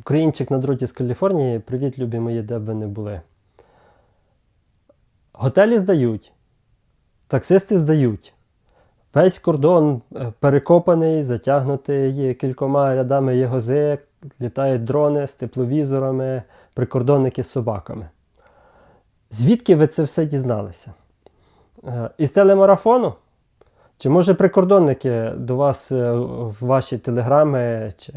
Українчик на дроті з Каліфорнії. Привіт, любі мої, де б ви не були. Готелі здають, таксисти здають. Весь кордон е, перекопаний, затягнутий кількома рядами єгози, літають дрони з тепловізорами, прикордонники з собаками. Звідки ви це все дізналися? Е, Із телемарафону? Чи може прикордонники до вас е, в ваші телеграми чи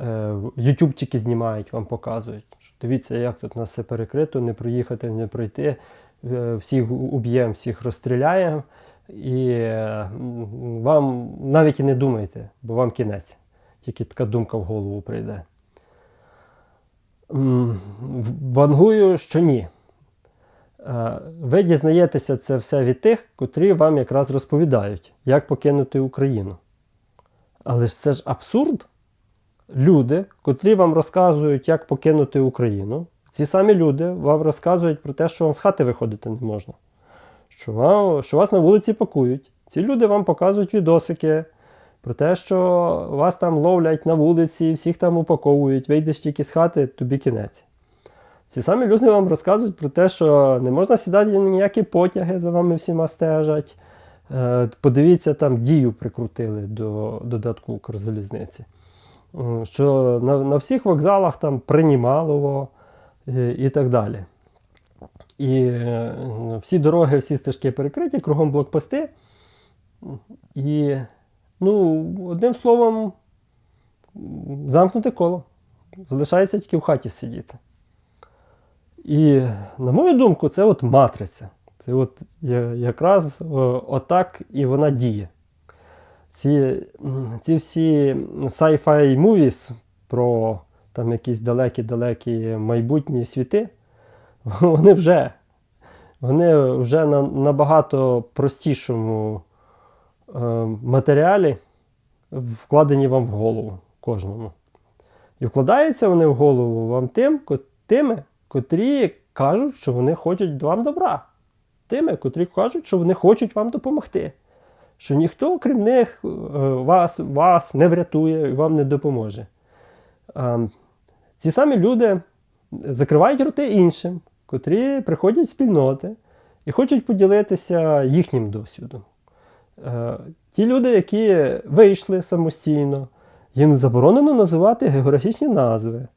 е, ютубчики знімають, вам показують? Дивіться, як тут нас все перекрито, не проїхати, не пройти, е, всіх уб'ємо, всіх розстріляємо. І вам навіть і не думайте, бо вам кінець. Тільки така думка в голову прийде. Вангую, що ні. Е, Ви дізнаєтеся це все від тих, котрі вам якраз розповідають, як покинути Україну. Але ж це ж абсурд. Люди, котрі вам розказують, як покинути Україну, ці самі люди вам розказують про те, що вам з хати виходити не можна. Що, вам, що вас на вулиці пакують. Ці люди вам показують відосики про те, що вас там ловлять на вулиці, всіх там упаковують, вийдеш тільки з хати, тобі кінець. Ці самі люди вам розказують про те, що не можна сідати на ніякі потяги, за вами всіма стежать. Е, Подивіться, там дію прикрутили до додатку Укрзалізниці. Що на, на всіх вокзалах там приймалово і, і так далі. І е, всі дороги, всі стежки перекриті, кругом блокпости. І, ну, одним словом, замкнуте коло. Залишається тільки в хаті сидіти. І, на мою думку, це от матриця. Це от якраз отак і вона діє. Ці, ці всі sci-fi movies про там якісь далекі-далекі майбутні світи, вони вже, вони вже на набагато простішому е, матеріалі вкладені вам в голову кожному. І вкладаються вони в голову вам тим, тими, котрі кажуть, що вони хочуть вам добра. Тими, котрі кажуть, що вони хочуть вам допомогти. Що ніхто, крім них, е, вас, вас не врятує і вам не допоможе. Ці самі люди закривають роти іншим, котрі приходять в спільноти і хочуть поділитися їхнім досвідом. Е, Ті люди, які вийшли самостійно, їм заборонено називати географічні назви.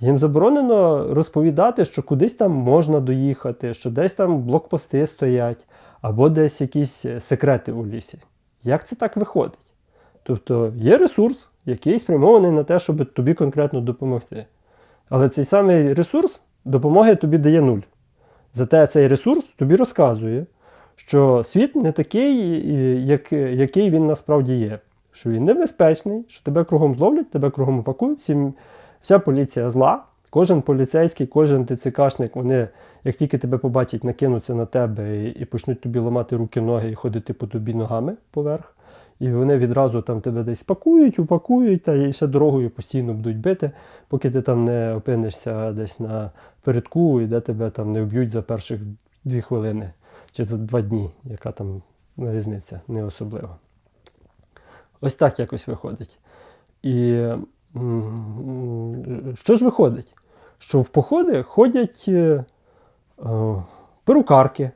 Їм заборонено розповідати, що кудись там можна доїхати, що десь там блокпости стоять, або десь якісь е, секрети у лісі. Як це так виходить? Тобто є ресурс, який спрямований на те, щоб тобі конкретно допомогти. Але цей самий ресурс допомоги тобі дає нуль. Зате цей ресурс тобі розказує, що світ не такий, як, який він насправді є. Що він небезпечний, що тебе кругом зловлять, тебе кругом опакують, всім, вся поліція зла. Кожен поліцейський, кожен ТЦКшник, вони, як тільки тебе побачать, накинуться на тебе і, і почнуть тобі ламати руки, ноги і ходити по тобі ногами поверх. І вони відразу там тебе десь пакують, упакують, та ще дорогою постійно будуть бити, поки ти там не опинишся десь на передку, і де тебе там не вб'ють за перших дві хвилини чи за два дні, яка там різниця не особлива. Ось так якось виходить. І що ж виходить? Що в походи ходять е, е, перукарки,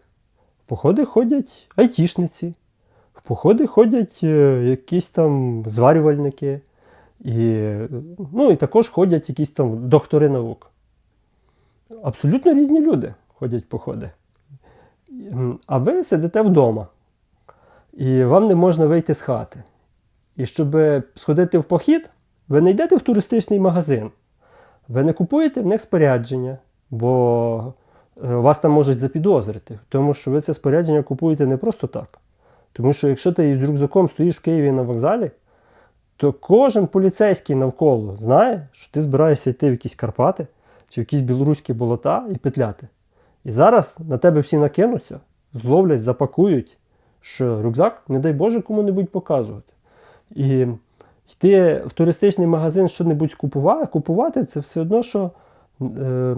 в походи ходять айтішниці, в походи ходять е, якісь там зварювальники, і, ну, і також ходять якісь там доктори наук. Абсолютно різні люди ходять в походи. А ви сидите вдома, і вам не можна вийти з хати. І щоб сходити в похід, ви не йдете в туристичний магазин. Ви не купуєте в них спорядження, бо е, вас там можуть запідозрити, тому що ви це спорядження купуєте не просто так. Тому що якщо ти із рюкзаком стоїш в Києві на вокзалі, то кожен поліцейський навколо знає, що ти збираєшся йти в якісь Карпати чи в якісь білоруські болота і петляти. І зараз на тебе всі накинуться, зловлять, запакують, що рюкзак, не дай Боже, кому-небудь показувати. І йти в туристичний магазин що-небудь купувати, купувати це все одно, що е,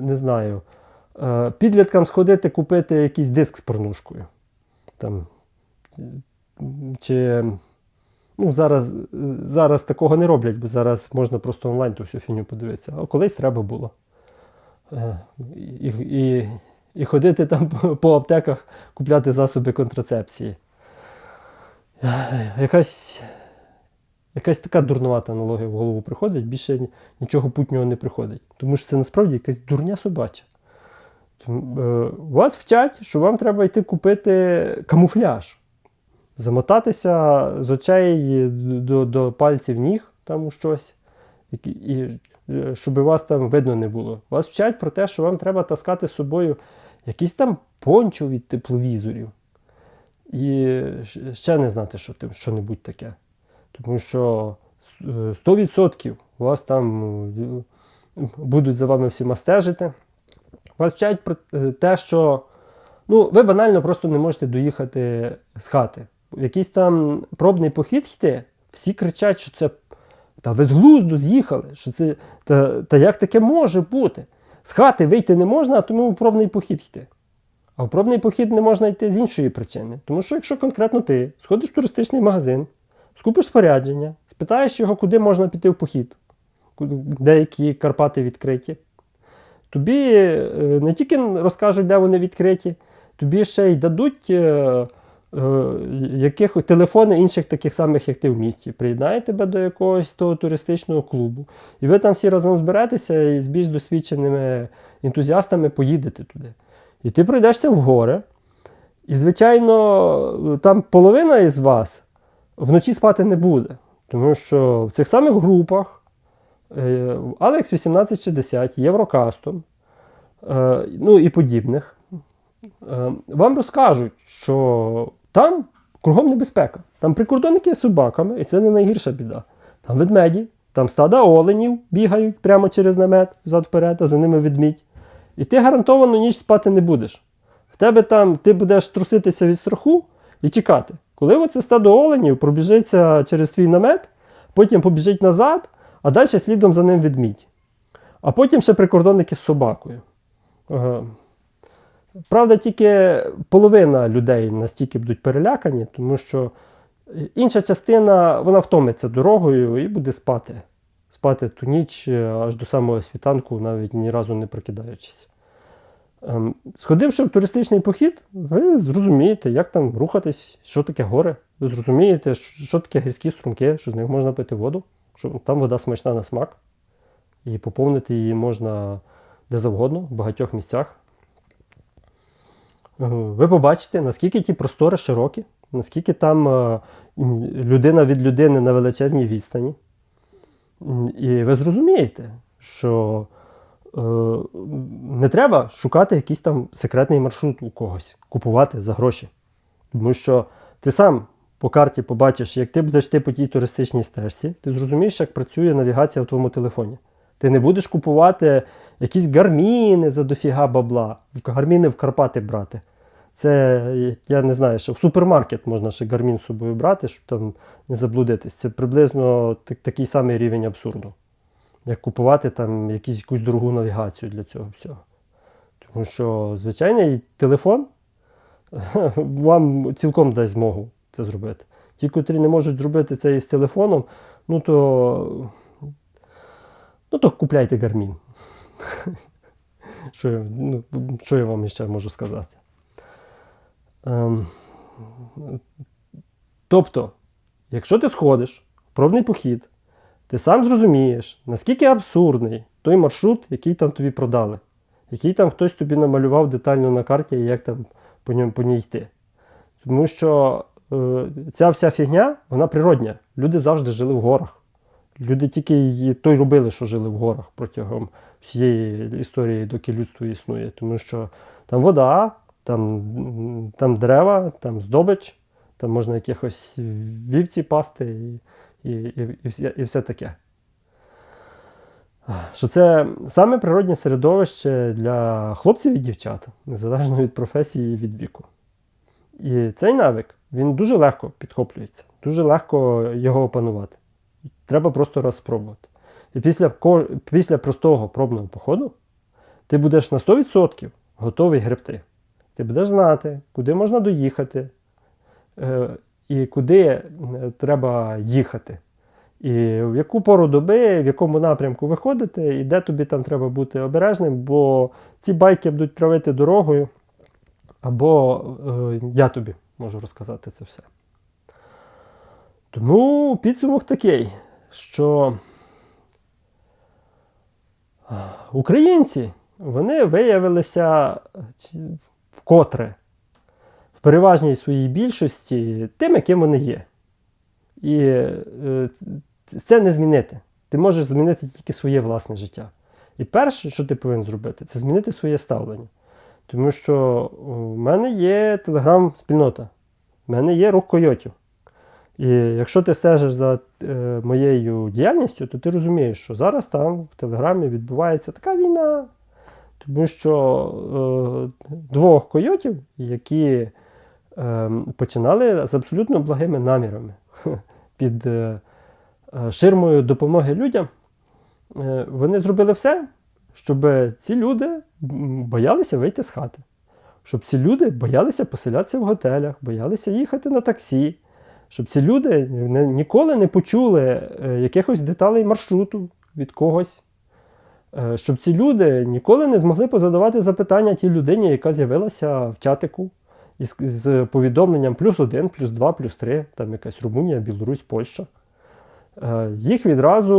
не, знаю, е, підліткам сходити купити якийсь диск з порнушкою. Там, чи Ну, зараз, зараз такого не роблять, бо зараз можна просто онлайн ту всю фіню подивитися. А колись треба було. Е, І, і, і ходити там по аптеках, купляти засоби контрацепції. Е, Якась, якась така дурнувата аналогія в голову приходить, більше нічого путнього не приходить. Тому що це насправді якась дурня собача. Е, Вас вчать, що вам треба йти купити камуфляж замотатися з очей до, до пальців ніг там у щось, і, і е, щоб вас там видно не було. Вас вчать про те, що вам треба таскати з собою якийсь там пончо від тепловізорів. І ще не знати, що тим, що-небудь таке. Тому що е, 100% вас там е, будуть за вами всіма стежити. Вас вчать про е, те, що ну, ви банально просто не можете доїхати з хати. Якийсь там пробний похід йти, всі кричать, що це та ви з глузду з'їхали, що це та, та як таке може бути? З хати вийти не можна, а тому пробний похід йти. А в пробний похід не можна йти з іншої причини. Тому що якщо конкретно ти сходиш в туристичний магазин, скупиш спорядження, спитаєш його, куди можна піти в похід, деякі Карпати відкриті, тобі е, не тільки розкажуть, де вони відкриті, тобі ще й дадуть е, е, яких, телефони інших таких самих, як ти в місті. Приєднає тебе до якогось того туристичного клубу. І ви там всі разом зберетеся і з більш досвідченими ентузіастами поїдете туди. І ти пройдешся в гори. І, звичайно, там половина із вас вночі спати не буде. Тому що в цих самих групах е, Alex 1860, Єврокастом, е, ну і подібних, е, вам розкажуть, що там кругом небезпека. Там прикордонники з собаками, і це не найгірша біда. Там ведмеді, там стада оленів бігають прямо через намет взад-вперед, а за ними ведмідь. І ти гарантовано ніч спати не будеш. В тебе там ти будеш труситися від страху і чекати. Коли оце стадо оленів пробіжиться через твій намет, потім побіжить назад, а далі слідом за ним ведмідь. А потім ще прикордонники з собакою. Е, Правда, тільки половина людей настільки будуть перелякані, тому що інша частина вона втомиться дорогою і буде спати. Спати ту ніч е, аж до самого світанку, навіть ні разу не прокидаючись. Ем, Сходивши в туристичний похід, ви зрозумієте, як там рухатись, що таке гори. Ви зрозумієте, що таке гірські струмки, що з них можна пити воду, що там вода смачна на смак. І поповнити її можна де завгодно, в багатьох місцях. Е, Ви побачите, наскільки ті простори широкі, наскільки там е, людина від людини на величезній відстані. І ви зрозумієте, що е, не треба шукати якийсь там секретний маршрут у когось, купувати за гроші. Тому що ти сам по карті побачиш, як ти будеш йти по тій туристичній стежці, ти зрозумієш, як працює навігація в твоєму телефоні. Ти не будеш купувати якісь гарміни за дофіга бабла, гарміни в Карпати брати. Це, я не знаю, що в супермаркет можна ще гармін з собою брати, щоб там не заблудитись. Це приблизно так- такий самий рівень абсурду, як купувати там якісь, якусь дорогу навігацію для цього всього. Тому що звичайний телефон вам цілком дасть змогу це зробити. Ті, котрі не можуть зробити це із телефоном, ну то, ну, то купляйте гармін. Що, я- ну, що я вам ще можу сказати? Ем, тобто, якщо ти сходиш в пробний похід, ти сам зрозумієш, наскільки абсурдний той маршрут, який там тобі продали, який там хтось тобі намалював детально на карті і як там по, ньому, по ній йти. Тому що е, ця вся фігня, вона природня. Люди завжди жили в горах. Люди тільки й то робили, що жили в горах протягом всієї історії, доки людство існує. Тому що там вода, там, там дерева, там здобич, там можна якихось вівці пасти і, і, і, і, все, і все таке. Що це саме природне середовище для хлопців і дівчат, незалежно від професії і від віку. І цей навик він дуже легко підхоплюється, дуже легко його опанувати. Треба просто раз спробувати. І після, після простого пробного походу ти будеш на 100% готовий гребти. Ти будеш знати, куди можна доїхати, е, і куди е, треба їхати. І в яку пору доби, в якому напрямку ви ходите, і де тобі там треба бути обережним, бо ці байки будуть травити дорогою, або е, я тобі можу розказати це все. Тому підсумок такий, що українці вони виявилися вкотре в переважній своїй більшості тим, яким вони є. І е, це не змінити. Ти можеш змінити тільки своє власне життя. І перше, що ти повинен зробити, це змінити своє ставлення. Тому що в мене є телеграм-спільнота, в мене є рух койотів. І якщо ти стежиш за е, моєю діяльністю, то ти розумієш, що зараз там в Телеграмі відбувається така війна. Тому що е, двох койотів, які е, починали з абсолютно благими намірами під е, е, ширмою допомоги людям, е, вони зробили все, щоб ці люди боялися вийти з хати. Щоб ці люди боялися поселятися в готелях, боялися їхати на таксі, щоб ці люди ніколи не почули е, якихось деталей маршруту від когось. Е, Щоб ці люди ніколи не змогли позадавати запитання тій людині, яка з'явилася в чатику із, з повідомленням плюс один, плюс два, плюс три, там якась Румунія, Білорусь, Польща. Е, Їх відразу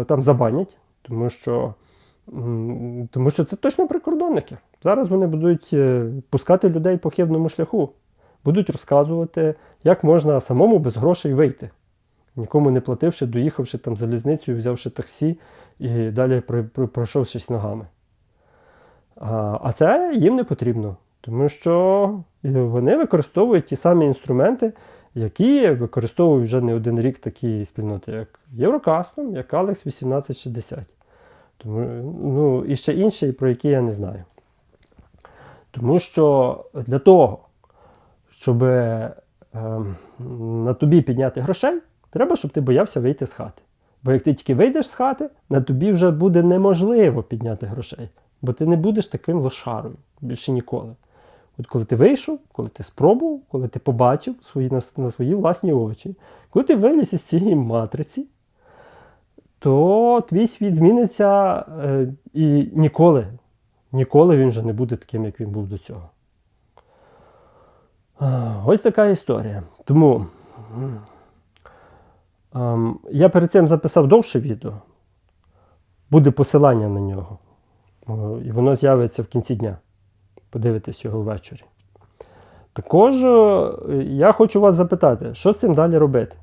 е, там забанять, тому що, тому що це точно прикордонники. Зараз вони будуть пускати людей по хибному шляху, будуть розказувати, як можна самому без грошей вийти, нікому не плативши, доїхавши там залізницею, взявши таксі і далі пройшовшись ногами. А, це їм не потрібно, тому що е, вони використовують ті самі інструменти, які використовують вже не один рік такі спільноти, як Єврокастом, як Alex 1860. Тому, ну, і ще інші, про які я не знаю. Тому що для того, щоб е, на тобі підняти грошей, треба, щоб ти боявся вийти з хати. Бо як ти тільки вийдеш з хати, на тобі вже буде неможливо підняти грошей, бо ти не будеш таким лошарою більше ніколи. От коли ти вийшов, коли ти спробував, коли ти побачив свої, на, на свої власні очі, коли ти виліз із цієї матриці, то твій світ зміниться е, і ніколи, ніколи він вже не буде таким, як він був до цього. Ось така історія. Тому я перед цим записав довше відео. Буде посилання на нього. І воно з'явиться в кінці дня. Подивитесь його ввечері. Також е, я хочу вас запитати, що з цим далі робити?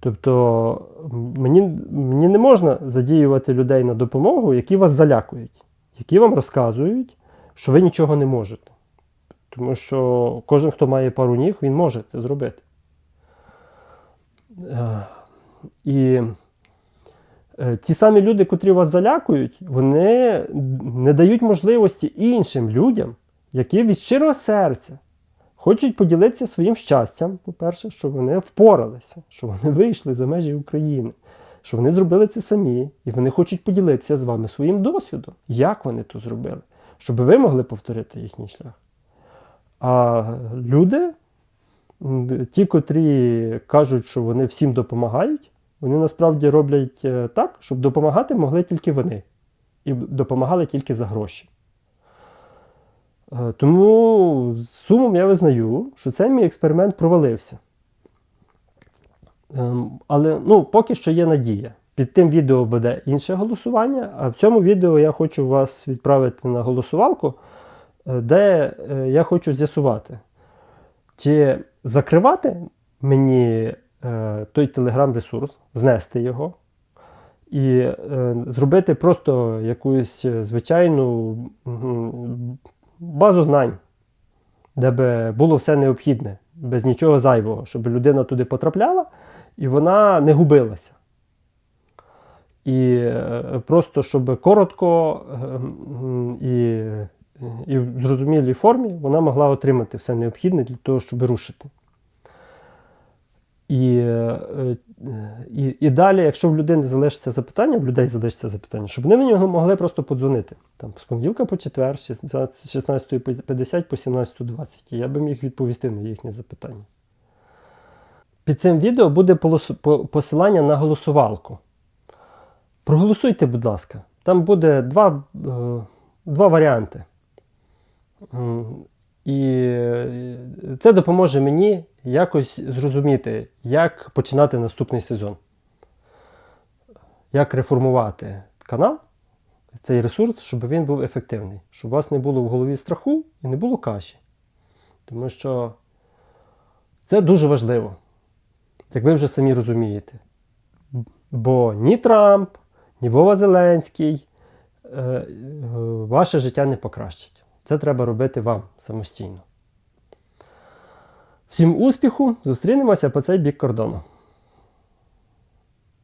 Тобто, мені, мені не можна задіювати людей на допомогу, які вас залякують, які вам розказують, що ви нічого не можете. Тому що кожен, хто має пару ніг, він може це зробити. Е, І е, ті самі люди, котрі вас залякують, вони не дають можливості іншим людям, які від щирого серця хочуть поділитися своїм щастям, по-перше, що вони впоралися, що вони вийшли за межі України, що вони зробили це самі, і вони хочуть поділитися з вами своїм досвідом, як вони то зробили, щоб ви могли повторити їхній шлях. А люди, ті, котрі кажуть, що вони всім допомагають, вони насправді роблять е, так, щоб допомагати могли тільки вони. І допомагали тільки за гроші. Е, Тому з сумом я визнаю, що цей мій експеримент провалився. Ем, Але ну, поки що є надія. Під тим відео буде інше голосування, а в цьому відео я хочу вас відправити на голосувалку, е, де я хочу з'ясувати, чи закривати мені е, той телеграм-ресурс, знести його, і е, зробити просто якусь е, звичайну базу знань, де би було все необхідне, без нічого зайвого, щоб людина туди потрапляла і вона не губилася. І е, просто щоб коротко е, і, і в зрозумілій формі вона могла отримати все необхідне для того, щоб рушити. І, е, і, і далі, якщо в людини залишиться запитання, в людей залишиться запитання, щоб вони мені могли просто подзвонити. Там, з понеділка по четвер, з 16.50 по 17.20. І я би міг відповісти на їхні запитання. Під цим відео буде посилання на голосувалку. Проголосуйте, будь ласка. Там буде два, е, два варіанти. І це допоможе мені якось зрозуміти, як починати наступний сезон. Як реформувати канал, цей ресурс, щоб він був ефективний, щоб у вас не було в голові страху і не було каші. Тому що це дуже важливо, як ви вже самі розумієте. Бо ні Трамп, ні Вова Зеленський е, е, ваше життя не покращать. Це треба робити вам самостійно. Всім успіху! Зустрінемося по цей бік кордону.